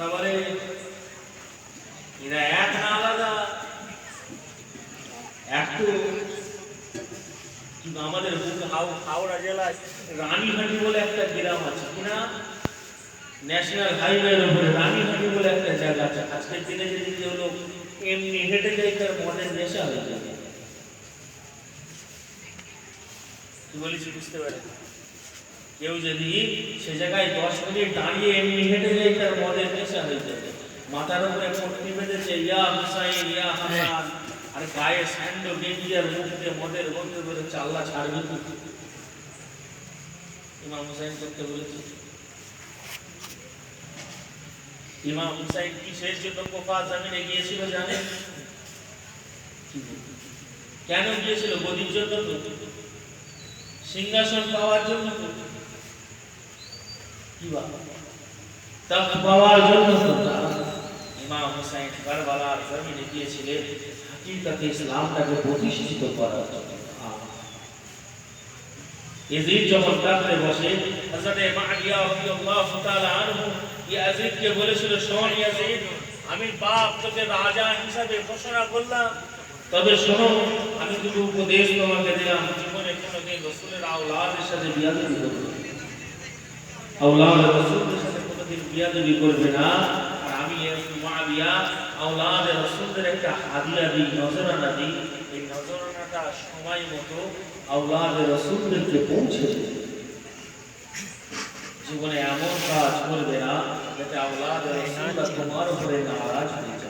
তারপরে এরা এক না আলাদা একটু কিন্তু আমাদের হাও- হাওড়া জেলায় রানীহাটি বলে একটা গ্রাম আছে কিনা ন্যাশনাল হাইওয়ের উপরে, রানীহাটি বলে একটা জায়গা আছে। আজকের দিনে যদি কেউ লোক এমনি হেঁটে যায়, তার মনের নেশা হয়ে যাবে। কি বলেছি বুঝতে পারে কেউ যদি সে জায়গায় দশ মিনিট দাঁড়িয়ে এমনি হেঁটে যায় তার মদের নেশা হয়ে যাবে। মাথার উপরে পট্টি বেঁধেছে, ইয়া হুসাইন ইয়া হাসান আর গায়ে স্যান্ডো মুখ দিয়ে মদের গন্ধ করে চাল্লা ছাড়বে কি? ইমাম হুসাইন করতে বলেছে। ইমাম হুসাইন কিসের জন্য কোফা জামিনে গিয়েছিল জানেন কেন গিয়েছিল? গদির জন্য সিংহাসন পাওয়ার জন্য শোন ইয়াজিদ, আমি বাপ তোকে রাজা হিসাবে ঘোষণা করলাম। তবে শোনো, আমি দুটো উপদেশ তোমাকে দিলাম। জীবনে কোনোদিন রসুলের আওলাদের সাথে বিয়াদবি না। রাসূলের সাথে কোনোদিন বিয়াদবি করবে না। আর আমি মুআবিয়া আউলাদ রাসূলের একটা হাদিয়া দিই, নজরানা দিই। এই নজরানাটা সময় মতো আউলাদ রসুলদেরকে পৌঁছে দেবে জীবনে এমন কাজ করবে না যাতে আউলাদ রাসূল তোমার উপরে নারাজ হয়ে যায়।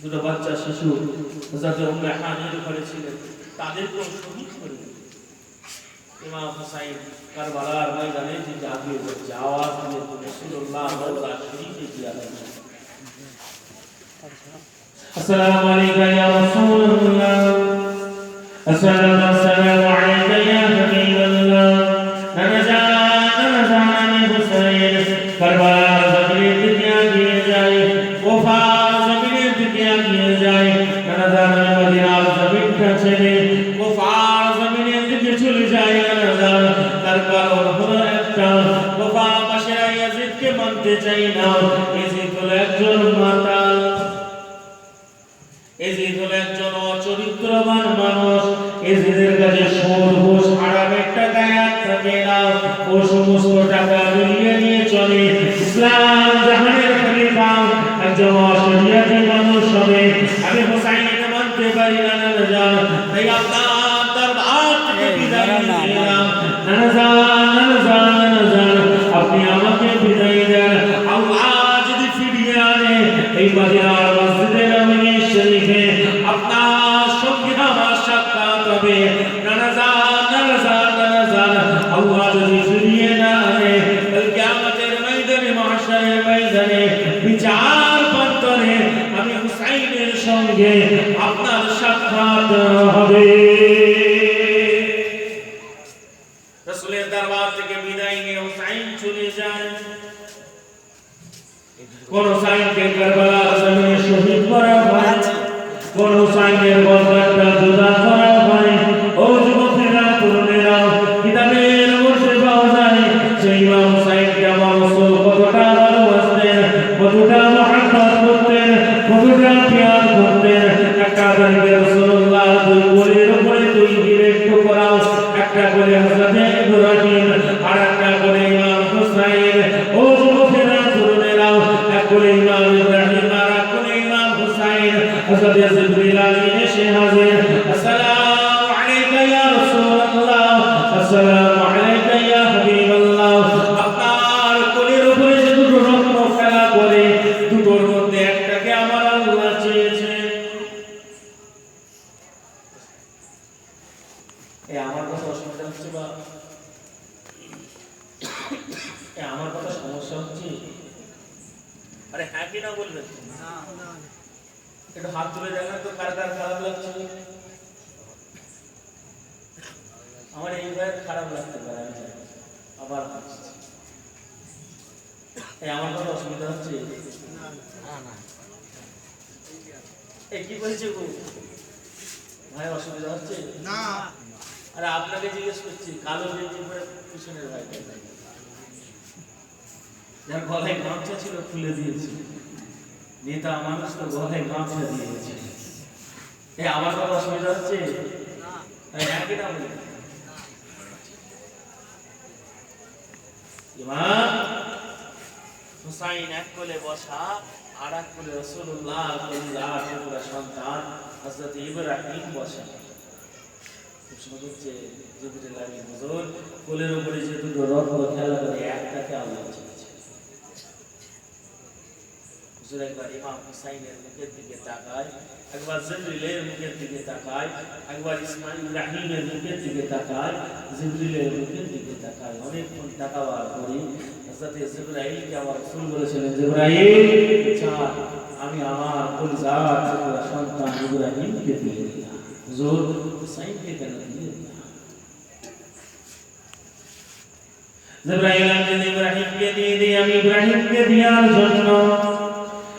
দুটো বাচ্চা, শিশু যাতে উম্মে হানির ঘরে ছিলেন তাদের তাদেরকেও শহীদ করে ইমাম হুসাইন কারবালার ময়দানে যে জাগে যাওয়ার দিয়ে রাসূলুল্লাহ আল্লাহ শরীকে দিয়া আসসালামু আলাইকা ইয়া রাসূলুল্লাহ। আসসালামু আলাইকা টাকা মিলিয়ে নিয়ে চলে ইসলাম জাহানের খলিফা একজন অশরিয়াতি মানুষ হবে আমি হোসাইনের মানতে পারি না না জান তাই আপনার দরবার থেকে বিদায় নিলাম না আপনি আমাকে বিদায় দেন আল্লাহ যদি ফিরিয়ে আনে এই মদিনার হবে রসুলের দরবার থেকে বিদায় নিয়ে হুসাইন চলে যায় কোন হুসাইনকে কারবালার জমিনে শহীদ করা হয় কোন হুসাইনের গর্দানটা হুসাইন হযরত জিবরিল আমিন এসে হাজির আসসালামু আলাইকা ইয়া রাসূলুল্লাহ আসসালামু আলাইকা ইয়া হাবিবাল্লাহ আপনার কোলের উপরে যে দুটো রত্ন খেলা করে দুটোর মধ্যে একটাকে আমার আল্লাহ চেয়েছে এই আমার কথা অসুবিধা হচ্ছে বা এ, আমার কথা সমস্যা হচ্ছে? আরে হ্যাঁ কি না বলবেন? একটু হাত তুলে দেখেন তো কার কার খারাপ লাগছে। আমার এই ভাইয়ের খারাপ লাগতে পারে আমি আবার এই আমার কোনো অসুবিধা হচ্ছে? এই কি বলছে গো? ভাই অসুবিধা হচ্ছে? না। আরে আপনাকে জিজ্ঞেস করছি কালো গেঞ্জি পরে পিছনের ভাই যার গলায় গামছা ছিল খুলে দিয়েছে। নেতা মানুষ তো গলায় গামছা দিয়েছে। এ আমার কোনো অসুবিধা হচ্ছে আরে একই না ইমাম? হুসাইন এক সন্তান বসা। হচ্ছে হুজুর কোলের উপরে যে দুটো রত্ন খেলা করে একটাকে আল্লাহ চেয়েছে হুজুর একবার ইমাম হুসাইনের মুখের দিকে তাকায় একবার জিবরিলের মুখের দিকে তাকায় একবার ইসমাইল ইব্রাহিমের মুখের দিকে তাকায় জিবরিলের মুখের দিকে তাকায় অনেকক্ষণ তাকাবার পরে হযরত জিবরাইলকে আমার রাসূল বলেছিলেন জিবরাইল চার আমি আমার কলিজার টুকরা সন্তান ইব্রাহিমকে দিয়ে দিলাম হুজুর হুসাইনকে কেন দিয়ে দিলাম জিবরাইল আমি ইব্রাহিমকে দিয়ে দিই আমি ইব্রাহিমকে দেওয়ার জন্য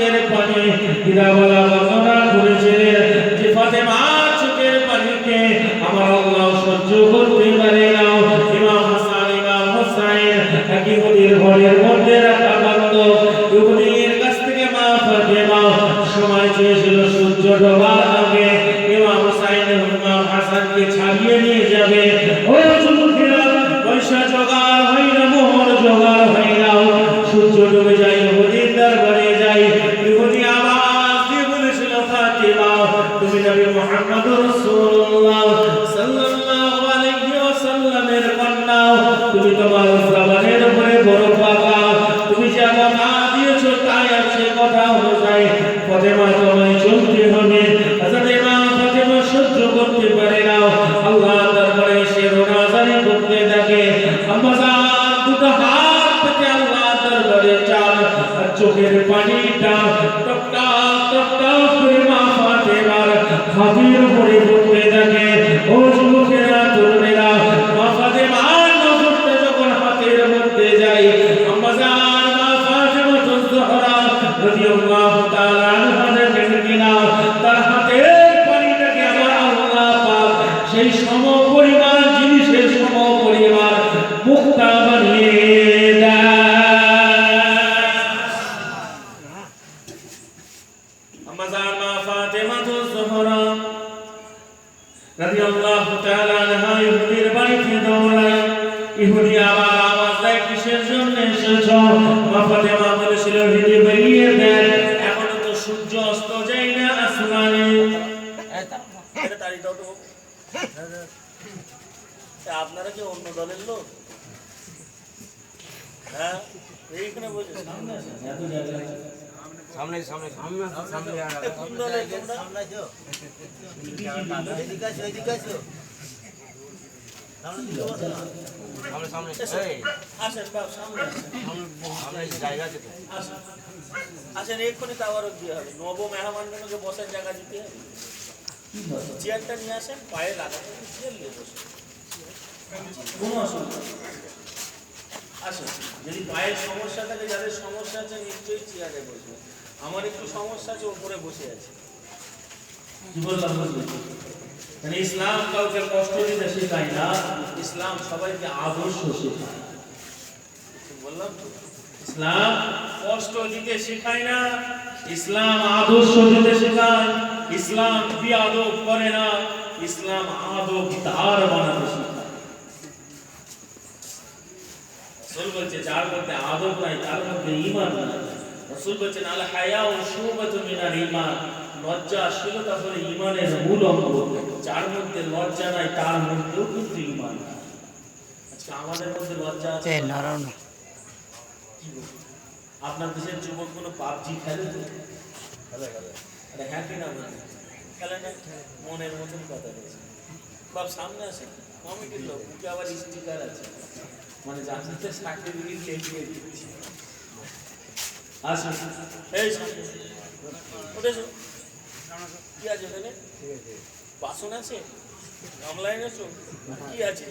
চোখের পানি কিতাবলা বর্ণনা করেছিলেন যে ফাতেমার চোখের পানিকে আমার আল্লাহ সহ্য করতে পারে না। ইমাম হাসান, ইমাম হোসাইন একই ঘরের মধ্যে রাখা বাক্য ইহুদির কাছ থেকে মা ফাতেমা সময় চেয়েছিল সূর্য ডোবার আগে। ইমাম হোসাইন ইমাম হাসানকে ছাড়িয়ে নিয়ে যাবে। হাতের বলেছিল হিদি বেরিয়ে দেন এখনও তো সূর্য অস্ত যায় না আসমানে। আপনারা কি অন্য দলের লোক? হ্যাঁ? এইখানে বসে। সামনে। সামনে সামনে সামনে সামনে আসো এদিকে আসো সামনে। সামনে এই আসেন বাপ সামনে আসেন সামনে জায়গা আছে তো নব বসার জায়গা দিতে চেয়ারটা নিয়ে আসেন পায়ে নিয়ে বসে যদি পায়ের সমস্যা থাকে যাদের সমস্যা আছে নিশ্চয়ই চেয়ারে বসবে আমার একটু সমস্যা আছে ওপরে বসে আছে কি বললাম? মানে ইসলাম কাউকে কষ্ট দিতে শেখায় না ইসলাম সবাইকে আদর্শ শেখায়। বললাম? ইসলাম কষ্ট দিতে শেখায় না ইসলাম আদর্শ দিতে শেখায়। ইসলাম বিয়াদব করে না ইসলাম আদব তার বানাতে শেখায়। রাসূল বলছে যার মধ্যে আদব নাই তার মধ্যে ঈমান নাই। রাসূল বলেছেন আল হায়া ও শুবাতু মিনাল ঈমান। লজ্জা শীলতা হলো ঈমানের মূল অঙ্গ যার মধ্যে লজ্জা নাই তার মধ্যেও কিন্তু নাই। আজকে আমাদের মধ্যে লজ্জা আছে? আপনার দেশের যুবক কোনো পাবজি খেলে হ্যাঁ কি না খেলে না মনের মতন কথা রয়েছে বাপ সামনে আসে কমিটির লোক বুকে আবার স্টিকার আছে। মানে জানতে সার্টিফিকেট লেগে দিচ্ছি? আসুন। এই সামনে উঠেছো কি আছে ওখানে? বাসন আছে অনলাইন আছো কি আছে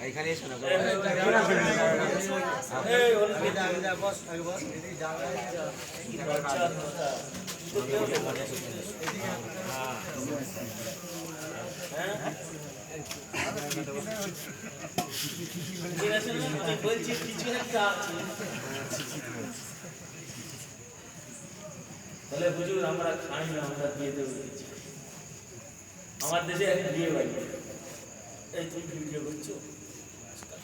এইখানে এসো না মানে। হ্যাঁ? বলছি কিছু একটা আছে। তাহলে হুজুর আমরা খাই না আমরা দিয়ে দেবো। আমার দেশে এক বিয়ে বাড়ি। এই তুমি ভিডিও করছ?